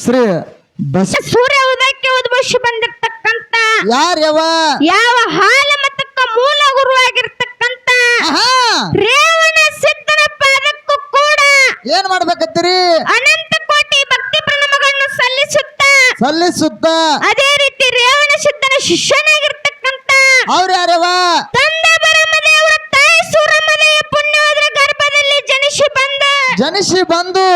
Shri bus ಸೂರ್ಯ ಉದಯಕ್ಕೆ ಉದ್ಭವಿಸಿ ಬಂದಿರ್ತಕ್ಕಂತ ಯಾರ್ಯವ? ಯಾವ ಹಾಲ ಮತಕ್ಕ ಮೂಲ ಗುರು ಆಗಿರ್ತಕ್ಕಂತ ರೇವಣ ಸಿದ್ಧನ ಪಾದಕ್ಕೂ ಕೂಡ ಏನ್ ಮಾಡ್ಬೇಕತ್ತೀರಿ? ಅನಂತ ಕೋಟಿ ಭಕ್ತಿ ಪ್ರಣಮಗಳನ್ನು ಸಲ್ಲಿಸುತ್ತ ಸಲ್ಲಿಸುತ್ತ. ಅದೇ ರೀತಿ ರೇವಣ ಸಿದ್ಧನ ಶಿಷ್ಯನಾಗಿರ್ತಕ್ಕಂತ ಅವ್ರ ಯಾರ್ಯವ? ತಂದೆ ಬರಮದೇವರ ತಾಯಿ ಸೂರಮದೆಯ ಗರ್ಭದಲ್ಲಿ ಜನಿಸಿ ಬಂದ ಜನಿಸಿ ಬಂದು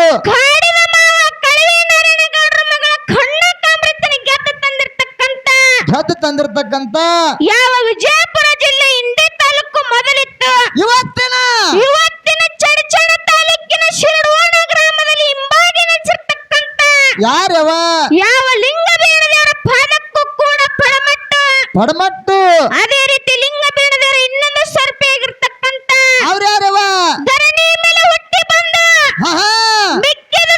ಗೆದ್ದು ತಂದಿರತಕ್ಕಂತ ಯಾವ ವಿಜಯಪುರ ಜಿಲ್ಲೆ ಹಿಂದೆ ತಾಲೂಕು ಮೊದಲಿತ್ತು. ಇವತ್ತಿನ ಇವತ್ತಿನ ಚಡಚಣ ತಾಲೂಕಿನ ಶಿರಡೋಣ ಗ್ರಾಮದಲ್ಲಿ ಹಿಂಬಾಗಿ ನಡೆಸಿರ್ತಕ್ಕಂತ ಯಾರವ? ಯಾವ ಲಿಂಗ ಬೇಡದವರ ಪಾದಕ್ಕೂ ಕೂಡ ಪಡಮಟ್ಟು. ಪಡಮಟ್ಟು. ಅದೇ ರೀತಿ ಲಿಂಗ ಬೇಡದವರ ಇನ್ನೊಂದು ಸರ್ಪೆಯಾಗಿರ್ತಕ್ಕಂತ ಅವ್ರ ಯಾರವ ಧರಣಿ ಮೇಲೆ ಹುಟ್ಟಿ ಬಂದ. ಮಿಕ್ಕಿದ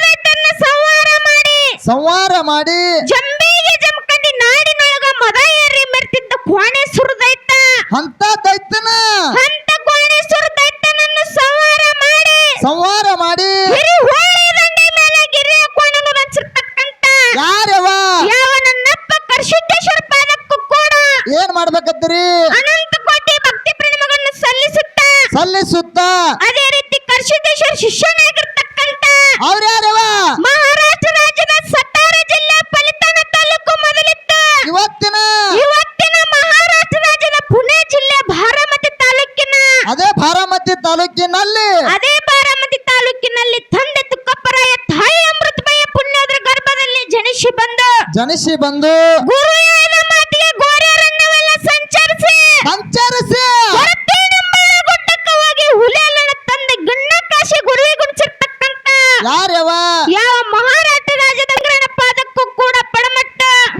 ಸಂಹಾರ ಮಾಡಿ. ಸಂವಾರ ಮಾಡಿ ಜಂಬಿಗೆ ಜಮಖಂಡಿ ನಾಡಿನೊಳಗ ಮದ ಏರಿ ಮೆರ್ತಿದ್ದ ಕೋಣೆ ಸುರದೈತ ಅಂತ ದೈತನ ಅಂತ ಕೋಣೆ ಸುರದೈತನನ್ನು ಸಂಹಾರ ಮಾಡಿ ಸಂವಾರ ಮಾಡಿ ಹಿರಿ ಹೋಳಿ ದಂಡೆ ಮೇಲೆ ಗಿರಿಯ ಕೋಣನು ರಚಿರ್ತಕ್ಕಂತ ಯಾರ್ಯವ ಯಾವ ನನ್ನಪ್ಪ ಕರ್ಷಿದ್ದೇಶ್ವರ ಪಾದಕ್ಕೂ ಕೂಡ ಏನ್ ಮಾಡ್ಬೇಕತ್ತೀರಿ ಅನಂತ ಕೋಟಿ ಭಕ್ತಿ ಪ್ರಣಾಮಗಳನ್ನು ಸಲ್ಲಿಸುತ್ತ? ಅದೇ ರೀತಿ ಕರ್ಷಿದ್ದೇಶ್ವರ ಶಿಷ್ಯನಾಗಿರ್ತಕ್ಕಂತ ಅವ್ರ್ಯಾರವ ಮಹಾರಾಷ್ಟ್ರ ರಾಜ್ಯದ ಸತಾರ ಜಿಲ್ಲೆ ಫಲಿತಾಣ ತಾಲೂಕು ಮೊದಲಿತ್ತು. ಇವತ್ತಿನ? ಇವತ್ತಿನ ಮಹಾರಾಷ್ಟ್ರ ರಾಜ್ಯದ ಪುಣೆ ಜಿಲ್ಲೆ ಭಾರಮತಿ ತಾಲೂಕಿನ. ಅದೇ ಭಾರಮತಿ ತಾಲೂಕಿನಲ್ಲಿ. ಅದೇ ಭಾರಮತಿ ತಾಲೂಕಿನಲ್ಲಿ ತಂದೆ ತುಕ್ಕಪ್ಪರಾಯ ತಾಯಿ ಅಮೃತಮಯ ಪುಣ್ಯದ್ರ ಗರ್ಭದಲ್ಲಿ ಜನಿಸಿ ಬಂದು ಜನಿಸಿ ಬಂದು ಗುರುಯಾದ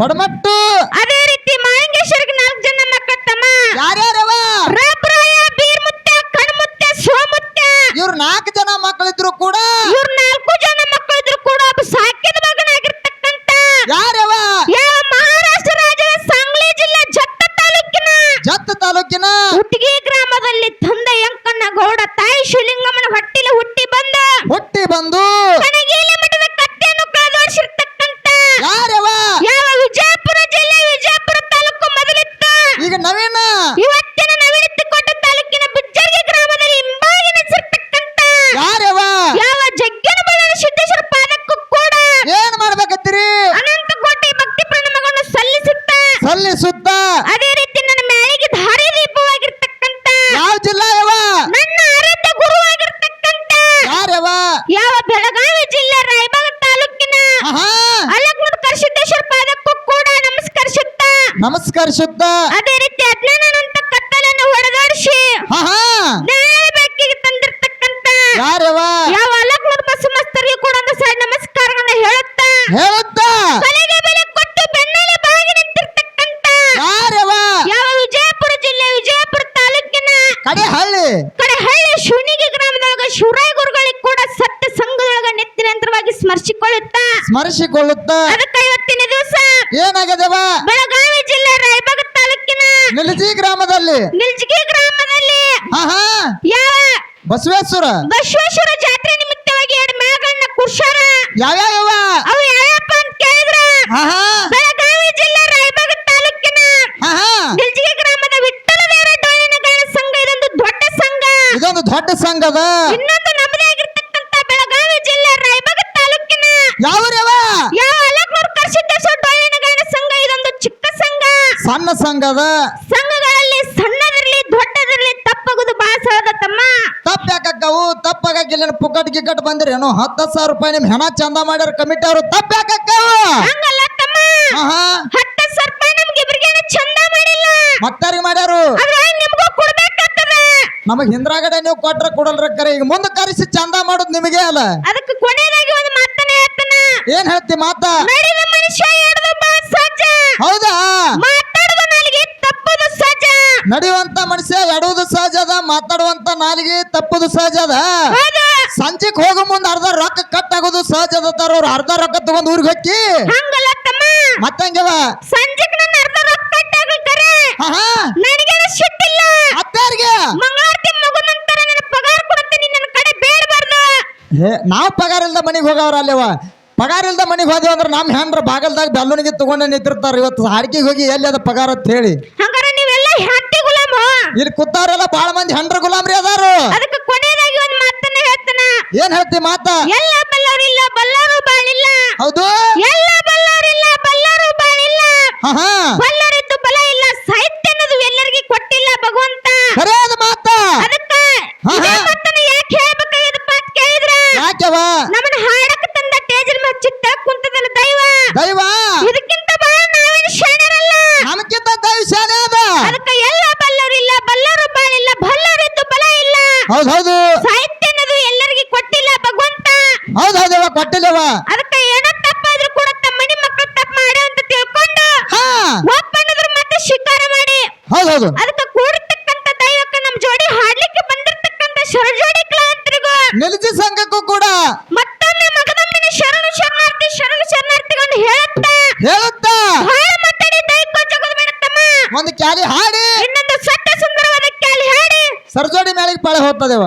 ಪಡಮಟ್ಟ. ಅದೇ ರೀತಿ ಮಾಯಂಗೇಶ್ವರಿಗೆ ನಾಲ್ಕು ಜನ ಮಕ್ಕಳ ತಮ್ಮ. ಯಾರ್ಯಾರವ? ರಾಬ್ರಾಯ ಬೀರ್ಮುತ್ಯ ಕಣ್ಮುತ್ಯ ಸೋಮುತ್ಯ. ಇವ್ರು ನಾಲ್ಕು ಜನ ಮಕ್ಕಳಿದ್ರು ಕೂಡ. ಇವ್ರು ನಾಲ್ಕು ಜನ ಮಕ್ಕಳಿದ್ರು ಕೂಡ ಒಬ್ಬ ಸಾಕಿದ ಮಗನಾಗಿರ್ತಕ್ಕಂತ ಯಾರ್ಯವ? ಯಾವ ಮಹಾರಾಷ್ಟ್ರ ರಾಜ್ಯದ ಸಾಂಗ್ಲಿ ಜಿಲ್ಲೆ ಜತ್ತ ತಾಲೂಕಿನ. ಜತ್ತ ತಾಲೂಕಿನ? ಹುಟ್ಟಿಗೆ ಗ್ರಾಮದಲ್ಲಿ ತಂದೆ ಯಂಕಣ್ಣ ಗೌಡ ತಾಯಿ ಶಿವಲಿಂಗಮ್ಮನ ಹೊಟ್ಟಿಲ ಹುಟ್ಟಿ ಬಂದ. ಹುಟ್ಟಿ ಬಂದು. ನಮಸ್ಕರಿಸುತ್ತ ಅದೇ ರೀತಿ ಅಜ್ಞಾನಂತ ಕತ್ತಲನ್ನು ಹೊಡೆದಾಡಿಸಿ ಆಹಾ ಜ್ಞಾನ ಬೆಳಕಿಗೆ ತಂದಿರ್ತಕ್ಕಂತ ಯಾರ್ಯವ ಯಾವ ಅಲಕ್ನೂರ್ ಬಸ್ ಮಸ್ತರಿಗೆ ಕೂಡ ಒಂದು ನಮಸ್ಕಾರಗಳನ್ನ ಹೇಳುತ್ತಾ. ಹೇಳುತ್ತ. ತಲೆಗೆ ಬೆಲೆ ಕೊಟ್ಟು ಬಾಗಿ ನಿಂತಿರ್ತಕ್ಕಂತ ಯಾರ್ಯವ ಯಾವ ವಿಜಯಪುರ ಜಿಲ್ಲೆ ವಿಜಯಪುರ ತಾಲೂಕಿನ ಕಡೆ ಹಳ್ಳಿ ಕಡೆಹಳ್ಳಿ ಶಿವನಿಗೆ ಗ್ರಾಮದಾಗ ಶಿವರಾಯ ಸ್ಮರಿಸಿಕೊಳ್ಳುತ್ತಾ ಸ್ಮರಿಸಿಕೊಳ್ಳುತ್ತಾ ಅದಕ್ಕೆ ಇವತ್ತಿನ ದಿವಸ ಏನಾಗದವ ಬೆಳಗಾವಿ ಜಿಲ್ಲೆ ರಾಯಬಾಗ ತಾಲೂಕಿನ ನಿಲ್ಜಿ ಗ್ರಾಮದಲ್ಲಿ. ನಿಲ್ಜಿಗಿ ಗ್ರಾಮದಲ್ಲಿ. ಆಹಾ ಯಾವ? ಬಸವೇಶ್ವರ. ಬಸವೇಶ್ವರ ಜಾತ್ರೆ ನಿಮಿತ್ತವಾಗಿ ಎರಡು ಮೇಳಗಳನ್ನ ಕುರ್ಸಾರ ಯಾವ್ಯಾವ ಅವು ಯಾವಪ್ಪ ಅಂತ ಕೇಳಿದ್ರ? ಆಹಾ ಬೆಳಗಾವಿ ಜಿಲ್ಲೆ ರಾಯಬಾಗ ತಾಲೂಕಿನ ಆಹಾ ನಿಲ್ಜಿಗಿ ಗ್ರಾಮದ ವಿಠ್ಠಲ ದೇವರ ಗಾಯನ ಸಂಘ ಇದೊಂದು ದೊಡ್ಡ ಸಂಘ. ಇದೊಂದು ದೊಡ್ಡ ಸಂಘದ. ಇನ್ನೊಂದು ನಮ್ಮದೇ ಆಗಿರ್ತಕ್ಕಂತ ಬೆಳಗಾವಿ ಜಿಲ್ಲೆ ರಾಯಬಾಗ ತಾಲೂಕಿನ ಯಾವ್ಯಾವ ಯಾವ ಅಲಕ್ನೂರ್ ಕರ್ಸಿದ್ದೇಶ್ವರ ಡೊಳ್ಳಿನ ಸಂಘ ಇದೊಂದು ಚಿಕ್ಕ ಸಂಘ. ಸಣ್ಣ ಸಂಘದ? ಸಂಘಗಳಲ್ಲಿ ಸಣ್ಣದಿರ್ಲಿ ದೊಡ್ಡದಿರ್ಲಿ ತಪ್ಪಗುದು ಬಹಳ ಸಹಜ ತಮ್ಮ. ತಪ್ಪ ಯಾಕಕ್ಕವು ತಪ್ಪಾಗಿಲ್ಲ ಪುಕ್ಕಟ್ ಗಿಕ್ಕಟ್ ಬಂದ್ರಿ ಏನೋ ಹತ್ತು ಸಾವಿರ ರೂಪಾಯಿ ನಿಮ್ ಹೆಣ ಚಂದ ಮಾಡ್ಯಾರ ಕಮಿಟಿ ಅವರು ತಪ್ಪ ಯಾಕಕ್ಕವು ಹಂಗಲ್ಲ ತಮ್ಮ. ಆಹಾ. ಸಾವಿರ ರೂಪಾಯಿ ನಮ್ಗೆ ಇಬ್ರಿಗೇನ ಚಂದ ಮಾಡಿಲ್ಲ. ಮತ್ತಾರಿಗೆ ಮಾಡ್ಯಾರು? ಅದ್ರ ನಿಮ್ಗೂ ಕೊಡ್ಬೇಕಾಗ್ತದ. ನಮಗ್ ಹಿಂದ್ರಾಗಡೆ ನೀವು ಕೊಟ್ರ ಕೊಡಲ್ರ ಕರೆ. ಈಗ ಮುಂದೆ ಕರೆಸಿ ಚಂದ ಮಾಡೋದು ನಿಮಗೆ ಅಲ್ಲ. ಅದಕ್ಕೆ ಕೊನೆಯದಾಗಿ ಒಂದು ಮಾತನ್ನ ಹೇಳ್ತಾನ ಏನ್ ಹೇಳ್ತಿ ಮಾತ? ಮನುಷ್ಯ ಎಡದು ಬಾ ಸಜ್ಜ. ಹೌದಾ? ಮಾತಾಡುವ ನಾಲಿಗೆ ತಪ್ಪದು ಸಜ್ಜ. ನಡೆಯುವಂತ ಮನುಷ್ಯ ಎಡುವುದು ಸಹಜ ಅದ ಮಾತಾಡುವಂತ ನಾಲಿಗೆ ತಪ್ಪುದು ಸಹಜ ಅದ. ಹೌದು. ಸಂಜೆಗ್ ಹೋಗೋ ಮುಂದ ಅರ್ಧ ರೊಕ್ಕ ಕಟ್ ಆಗೋದು ಸಹಜ ಅದ ಅವ್ರು ಅರ್ಧ ರೊಕ್ಕ ತಗೊಂಡ್ ಊರಿಗೆ ಹೊಕ್ಕಿ. ಹಂಗಲ್ಲ ತಮ್ಮ ಮತ್ತಂಗವ ಸಂಜೆಕ್ ನನ್ನ ಅರ್ಧ ರೊಕ್ಕ ಕಟ್ಟಾಗ್ಲಿ ಕರೆ. ಆಹಾ ನನಗೆ ಅತ್ತಾರಿಗೆ ಮಂಗಳಾರತಿ ನನ್ನ ಪಗಾರ ನನ್ನ ಕಡೆ ಬೇಡಬಾರ್ದು. ಹೇ ನಾವ್ ಪಗಾರ ಇಲ್ದ ಮನೆಗ್ ಹೋಗವ್ರ ಅಲ್ಲವ ಪಗಾರ ಇಲ್ದ ಮನಿ ಹೋದ್ವಿ ಅಂದ್ರೆ ನಮ್ಮ ಹೆಂಡ್ರ ಬಾಗಲ್ದಾಗ ಬೆಲ್ಲೂನಿಗೆ ತಗೊಂಡು ನಿಂತಿರ್ತಾರ. ಇವತ್ತು ಹಾಡ್ಕಿಗೆ ಹೋಗಿ ಎಲ್ಲಿ ಅದ ಪಗಾರ ಅಂತ ಹೇಳಿ. ಹಂಗಾರ ನೀವೆಲ್ಲ ಹೆಂಡತಿ ಗುಲಾಮ? ಇಲ್ಲಿ ಕೂತಾರೆಲ್ಲ ಬಾಳ ಮಂದಿ ಹೆಂಡ್ರ ಗುಲಾಮ್ರಿ ಅದಾರು. ಅದಕ್ಕೆ ಕೊನೆಯದಾಗಿ ಒಂದು ಮಾತನ್ನ ಹೇಳ್ತಾನ. ಏನ್ ಹೇಳ್ತಿ ಮಾತ? ಎಲ್ಲ ಬಲ್ಲವರಿಲ್ಲ ಬಲ್ಲರು ಬಾಳಿಲ್ಲ ಹೌದು? ಎಲ್ಲ ಬಲ್ಲವರಿಲ್ಲ ಬಲ್ಲರು ಬಾಳಿಲ್ಲ ಹಾ ಬಲ್ಲರಿದ್ದು ಬಲ ಇಲ್ಲ ಸಾಹಿತ್ಯ ಅನ್ನೋದು ಎಲ್ಲರಿಗೆ ಕೊಟ್ಟಿಲ್ಲ ಭಗವಂತ. ಖರೆ ಅದ ಮಾತ. ಅದಕ್ಕ. ಮಾತನ್ನ ಯಾಕೆ ಹೇಳ್ಬೇಕಾಗಿದಪ್ಪ ಅಂತ ಕೇಳಿದ್ರ? ಯಾಕೆವ ನಮ್ಮನ್ನ ಹಾಡಕ ಟೇಜಲ್ ಕುಂತದಲ್ಲ ದೈವ? ದೈವ? ಇದಕ್ಕಿಂತ ಬಹಳ ನಾವೇನು ಶಾಣರಲ್ಲ ನಮಕ್ಕಿಂತ ದೈವ ಶಾನೆ ಅದ. ಅದಕ್ಕ ಎಲ್ಲ ಬಲ್ಲರಿಲ್ಲ ಬಲ್ಲರು ಬಾಳಿಲ್ಲ ಬಲ್ಲರಿದ್ದು ಬಲ ಇಲ್ಲ. ಹೌದ್ ಹೌದು. ಸಾಹಿತ್ಯ ಅನ್ನೋದು ಎಲ್ಲರಿಗೆ ಕೊಟ್ಟಿಲ್ಲ ಭಗವಂತ. ಹೌದು ಹೌದವ ಕೊಟ್ಟಿಲ್ಲವ. ಅದಕ್ಕ ಏನೋ ತಪ್ಪಾದ್ರೂ ಕೂಡ ತಮ್ಮ ಮನಿ ಮಕ್ಕಳು ತಪ್ಪು ಮಾಡಿ ಅಂತ ತಿಳ್ಕೊಂಡು ಹಾ. ಒಪ್ಪಂದ್ರ ಮತ್ತೆ ಶಿಕಾರ ಮಾಡಿ. ಹೌದ್ ಹೌದು. ಅದಕ್ಕ ಕೂಡಿರ್ತಕ್ಕಂತ ದೈವಕ್ಕೆ ನಮ್ಮ ಜೋಡಿ ಹಾಡ್ಲಿಕ್ಕೆ ಬಂದಿರ್ತಕ್ಕಂತ ಶರಜೋಡಿ ಕ್ಲಾಂತರಿಗೂ. ನಿಲ್ಸಿ ಸಂಘಕ್ಕೂ ಕೂಡ. ಹೇಳುತ್ತಾ? ಒಂದು ಕ್ಯಾಲಿ ಹಾಡಿ. ಇನ್ನೊಂದು ಸ್ವಚ್ಛ ಸುಂದರವಾದ ಕ್ಯಾಲಿ ಹಾಡಿ. ಸರ್ಜೋಡಿ ಮೇಲೆ ಪಾಳೆ ಹೋಗ್ತದೇವ?